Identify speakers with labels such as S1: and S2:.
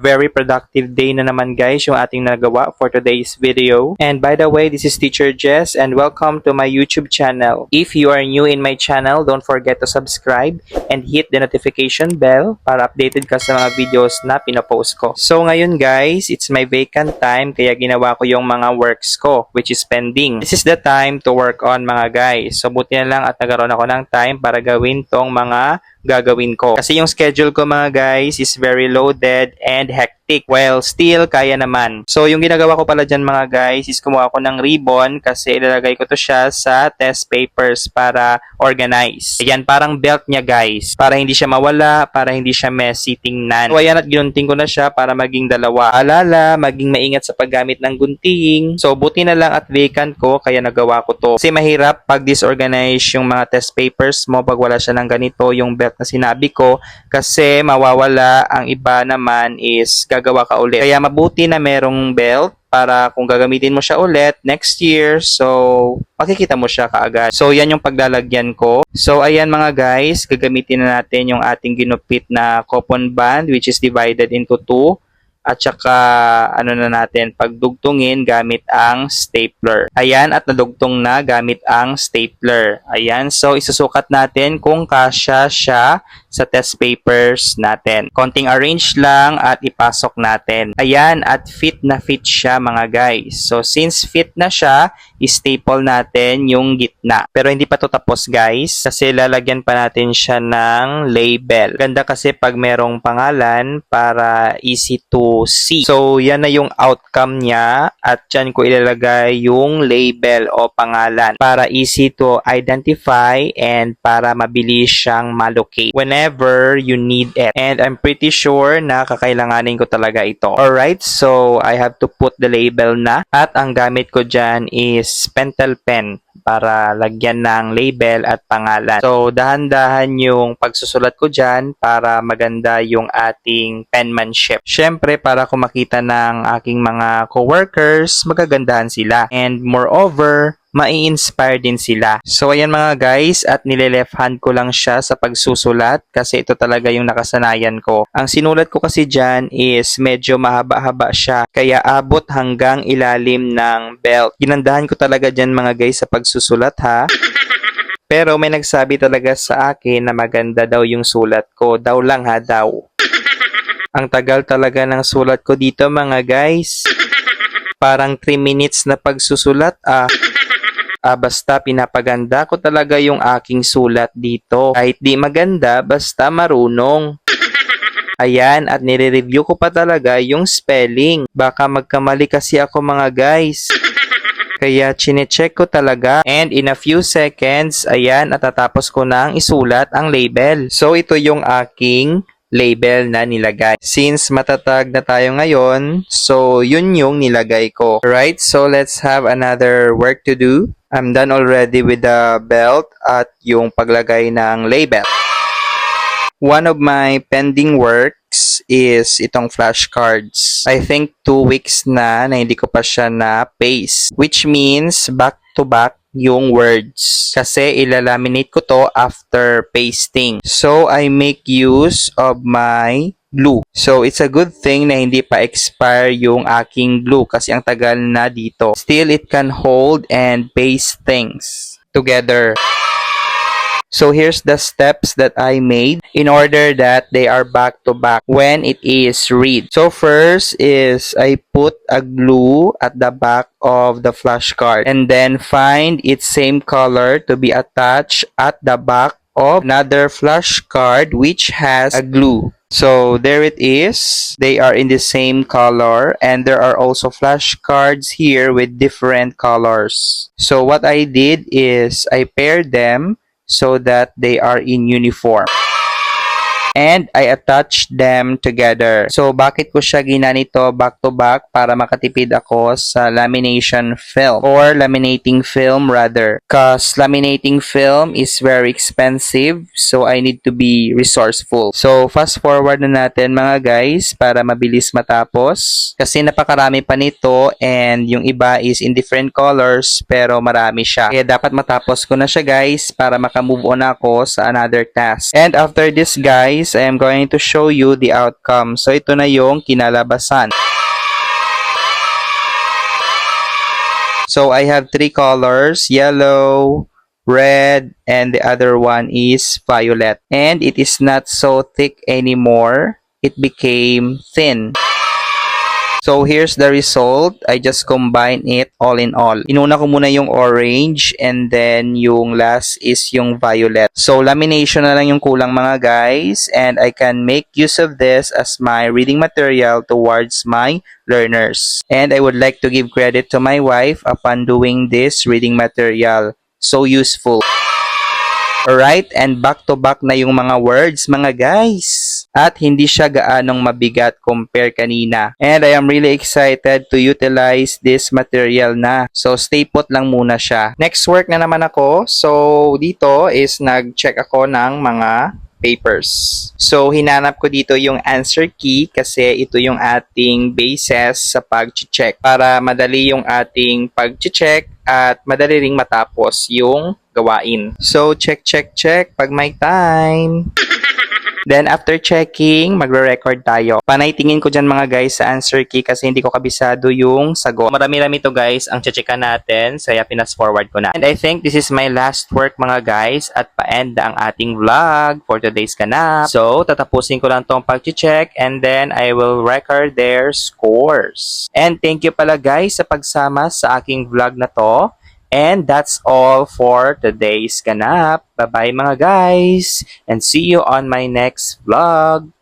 S1: Very productive day na naman guys yung ating nagawa for today's video. And by the way, this is Teacher Jess and welcome to my YouTube channel. If you are new in my channel, don't forget to subscribe and hit the notification bell para updated ka sa mga videos na pinopost ko. So ngayon guys, it's my vacant time kaya ginawa ko yung mga works ko which is pending. This is the time to work on mga guys. So buti na lang at nagkaroon ako ng time para gawin tong mga gagawin ko. Kasi yung schedule ko mga guys is very loaded and heck hectic. Well, still kaya naman. So yung ginagawa ko pala dyan mga guys is kumuha ko ng ribbon kasi ilalagay ko to siya sa test papers para organize. Ayan, parang belt niya guys. Para hindi siya mawala, para hindi siya messy tingnan. So ayan at ginunting ko na siya para maging dalawa. Alala, maging maingat sa paggamit ng gunting. So buti na lang at vacant ko kaya nagawa ko to. Kasi mahirap pag disorganize yung mga test papers mo pag wala siya ng ganito yung belt na sinabi ko kasi mawawala ang iba naman is gagawa ka ulit. Kaya mabuti na merong belt para kung gagamitin mo siya ulit next year, so makikita mo siya kaagad. So yan yung paglalagyan ko. So ayan mga guys, gagamitin na natin yung ating ginupit na coupon band which is divided into two at saka ano na natin pagdugtungin gamit ang stapler. Ayan at nadugtong na gamit ang stapler. Ayan so isusukat natin kung kasya siya sa test papers natin. Konting arrange lang at ipasok natin. Ayan at fit na fit siya mga guys. So since fit na siya, staple natin yung gitna. Pero hindi pa to tapos guys kasi lalagyan pa natin siya ng label. Ganda kasi pag merong pangalan para easy to see. So yan na yung outcome niya at dyan ko ilalagay yung label o pangalan para easy to identify and para mabilis siyang malocate whenever you need it. And I'm pretty sure na kakailanganin ko talaga ito. Alright, so I have to put the label na at ang gamit ko dyan is pentel pen para lagyan ng label at pangalan. So, dahan-dahan yung pagsusulat ko dyan para maganda yung ating penmanship. Siyempre, para kung makita ng aking mga coworkers, magagandahan sila. And moreover, mai-inspire din sila. So ayan mga guys, at nile-left hand ko lang siya sa pagsusulat kasi ito talaga yung nakasanayan ko. Ang sinulat ko kasi dyan is medyo mahaba-haba siya, kaya abot hanggang ilalim ng belt. Ginandahan ko talaga dyan mga guys sa pagsusulat ha. Pero may nagsabi talaga sa akin na maganda daw yung sulat ko. Daw lang ha, daw. Ang tagal talaga ng sulat ko dito mga guys. Parang 3 minutes na pagsusulat ah. Ah, basta pinapaganda ko talaga yung aking sulat dito. Kahit di maganda, basta marunong. Ayan, at nire-review ko pa talaga yung spelling. Baka magkamali kasi ako mga guys. Kaya chinecheck ko talaga and in a few seconds, ayan, natatapos ko nang isulat ang label. So ito yung aking label na nilagay. Since matatag na tayo ngayon, so yun yung nilagay ko. Right, so let's have another work to do. I'm done already with the belt at yung paglagay ng label. One of my pending works is itong flashcards. I think two weeks na na hindi ko pa siya na paste. Which means back to back yung words. Kasi ilalaminate ko to after pasting. So, I make use of my glue. So, it's a good thing na hindi pa expire yung aking glue kasi ang tagal na dito. Still, it can hold and paste things together. So here's the steps that I made in order that they are back to back when it is read. So first is I put a glue at the back of the flashcard and then find its same color to be attached at the back of another flashcard which has a glue. So there it is. They are in the same color and there are also flashcards here with different colors. So what I did is I paired them so that they are in uniform. And I attached them together. So, bakit ko siya ginanito back to back para makatipid ako sa lamination film or laminating film rather. Cause laminating film is very expensive so I need to be resourceful. So, fast forward na natin mga guys para mabilis matapos. Kasi napakarami pa nito and yung iba is in different colors pero marami siya. Kaya dapat matapos ko na siya guys para makamove on ako sa another task. And after this guys, guys, I am going to show you the outcome. So ito na yung kinalabasan. So I have three colors, yellow, red, and the other one is violet. And it is not so thick anymore. It became thin. So here's the result. I just combine it all in all. Inuna ko muna yung orange and then yung last is yung violet. So lamination na lang yung kulang mga guys and I can make use of this as my reading material towards my learners. And I would like to give credit to my wife upon doing this reading material. So useful. Alright, and back to back na yung mga words mga guys. At hindi siya gaanong mabigat compare kanina. And I am really excited to utilize this material na. So stay put lang muna siya. Next work na naman ako. So dito is nag-check ako ng mga papers. So hinanap ko dito yung answer key kasi ito yung ating basis sa pag-check para madali yung ating pag-check at madali ring matapos yung gawain. So check check check pag may time. Then after checking, magre-record tayo. Panay tingin ko dyan mga guys sa answer key kasi hindi ko kabisado yung sagot. Marami-rami to guys ang checkan natin. Kaya pinas forward ko na. And I think this is my last work mga guys at pa-end ang ating vlog for today's ganap. So tatapusin ko lang tong pag-check and then I will record their scores. And thank you pala guys sa pagsama sa aking vlog na to. And that's all for today's ganap. Bye-bye mga guys. And see you on my next vlog.